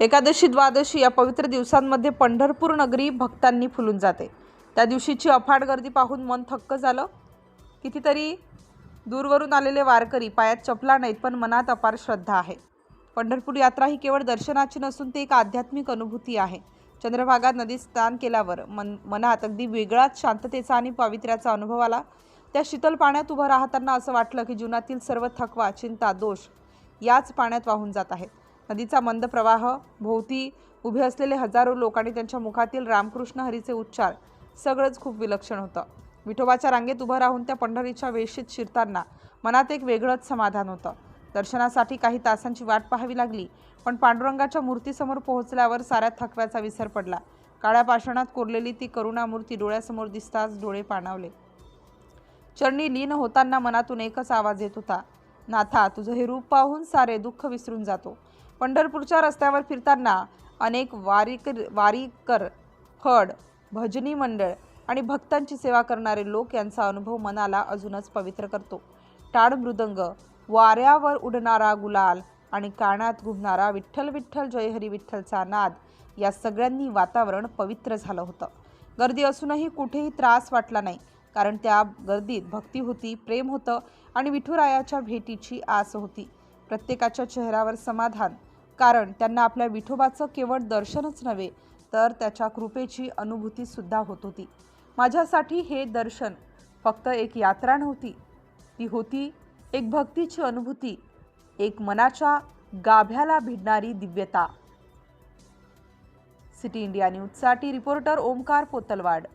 एकादशी द्वादशी या पवित्र दिवसांमध्ये पंढरपूर नगरी भक्तांनी फुलून जाते. त्या दिवशीची अफाट गर्दी पाहून मन थक्क झालं. कितीतरी दूरवरून आलेले वारकरी पायात चपला नाहीत पण मनात अपार श्रद्धा आहे. पंढरपूर यात्रा ही केवळ दर्शनाची नसून ती एक आध्यात्मिक अनुभूती आहे. चंद्रभागा नदीत स्नान केल्यावर मन मनात अगदी वेगळाच शांततेचा आणि पावित्र्याचा अनुभव आला. त्या शीतल पाण्यात उभं राहताना असं वाटलं की जीवनातील सर्व थकवा चिंता दोष याच पाण्यात वाहून जात आहेत. नदीचा मंद प्रवाह भोवती उभे असलेले हजारो लोक आणि त्यांच्या मुखातील रामकृष्ण हरीचे उच्चार सगळंच खूप विलक्षण होतं. विठोबाच्या रांगेत उभं राहून त्या पंढरीच्या वेशीत शिरताना मनात एक वेगळंच समाधान होतं. दर्शनासाठी काही तासांची वाट पाहावी लागली पण पांडुरंगाच्या मूर्तीसमोर पोहोचल्यावर साऱ्या थकव्याचा विसर पडला. काळ्या पाषाणात कोरलेली ती करुणामूर्ती डोळ्यासमोर दिसताच डोळे पाणावले. चरणी लीन होताना मनातून एकच आवाज येत होता नाथा तुझं हे रूप पाहून सारे दुःख विसरून जातो. पंढरपूरच्या रस्त्यावर फिरताना अनेक वारीक वारीकर फड भजनी मंडळ आणि भक्तांची सेवा करणारे लोक यांचा अनुभव मनाला अजूनच पवित्र करतो. टाळ मृदंग वाऱ्यावर उडणारा गुलाल आणि कानात घुमणारा विठ्ठल विठ्ठल जयहरी विठ्ठलचा नाद या सगळ्यांनी वातावरण पवित्र झालं होतं. गर्दी असूनही कुठेही त्रास वाटला नाही कारण त्या गर्दीत भक्ती होती प्रेम होतं आणि विठुरायाच्या भेटीची आस होती. प्रत्येकाच्या चेहऱ्यावर समाधान कारण त्यांना आपल्या विठोबाचं केवळ दर्शनच नव्हे तर त्याच्या कृपेची अनुभूतीसुद्धा होत होती. माझ्यासाठी हे दर्शन फक्त एक यात्रा नव्हती. ती होती एक भक्तीची अनुभूती एक मनाच्या गाभ्याला भिडणारी दिव्यता. सिटी इंडिया न्यूजसाठी रिपोर्टर ओमकार पोतलवाड.